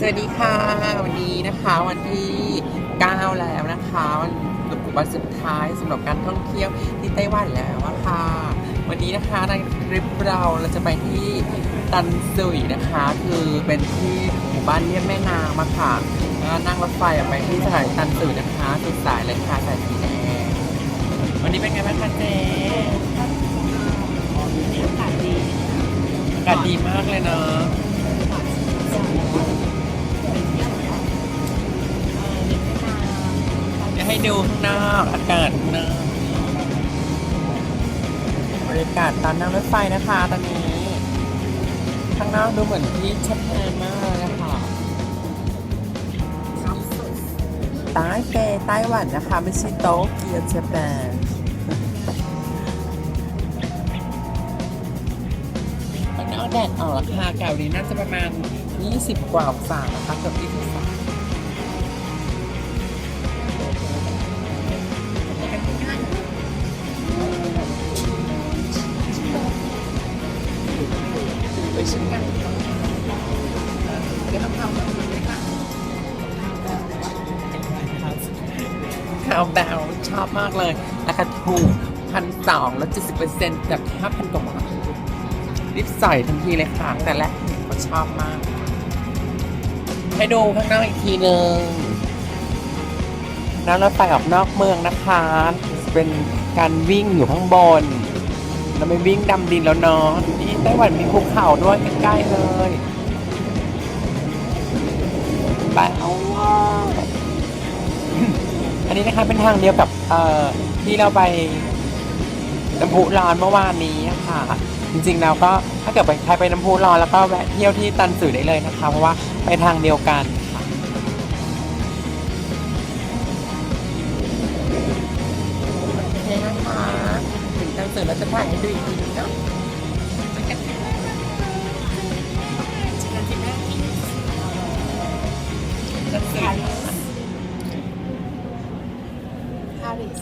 สวัสดีค่ะ วันนี้นะคะวันที่ 9 แล้วนะคะวันวันสุดท้ายสำหรับการท่องเที่ยวที่ไต้หวันแล้วอะค่ะ วันนี้นะคะในทริปเราเราจะไปที่ตันซุยนะคะ คือเป็นที่หมู่บ้านเลียบแม่นางมาค่ะแล้วก็นั่งรถไฟออกไปที่สถานีตันซุยนะคะสุดสายเลยค่ะสายสีแดงวันนี้เป็นไงบ้างคะเจ๊อากาศดีอากาศดีมากเลยเนาะ ให้ดูข้างนอกอากาศข้างนอกบรรยากาศตอนนั่งรถไฟนะคะตอนนี้ ข้างนอกดูเหมือนที่ชัดแทนมากเลยนะคะไต้เปไต้หวันนะคะ ไม่ใช่โตเกียวญี่ปุ่นข้างนอกแดดออกราคาเก่าดีน่าจะประมาณ 20 กว่าองศานะคะเกือบ20 ชิมกันเดี๋ยวต้องทำข้าวแบวชอบมากเลย ราคาถูกพันสองแล้วเจ็ดสิบเปอร์เซ็นต์จากห้าพันกว่าบาทรีบใส่ทันทีเลยค่ะ แต่แรกก็ชอบมาก ให้ดูข้างนอกอีกทีหนึ่งนั่งรถไฟออกนอกเมืองนะคะ เป็นการวิ่งอยู่ข้างบน เราไม่วิ่งดำดินแล้วเนาะนี่ไต้หวันมีภูเขาด้วยใกล้ๆเลยไปเอาว่าอันนี้นะคะเป็นทางเดียวกับเอ่อที่เราไปน้ำพุร้อนเมื่อวานนี้ค่ะ จริงๆแล้วก็ถ้าเกิดไปใครไปน้ำพุร้อนแล้วก็แวะเที่ยวที่ตันสื่อได้เลยนะคะ เพราะว่าไปทางเดียวกัน ถึงตันสื่อแล้วจะถ่ายให้ดูอีกทีนึงเนาะตันสื่อปารีส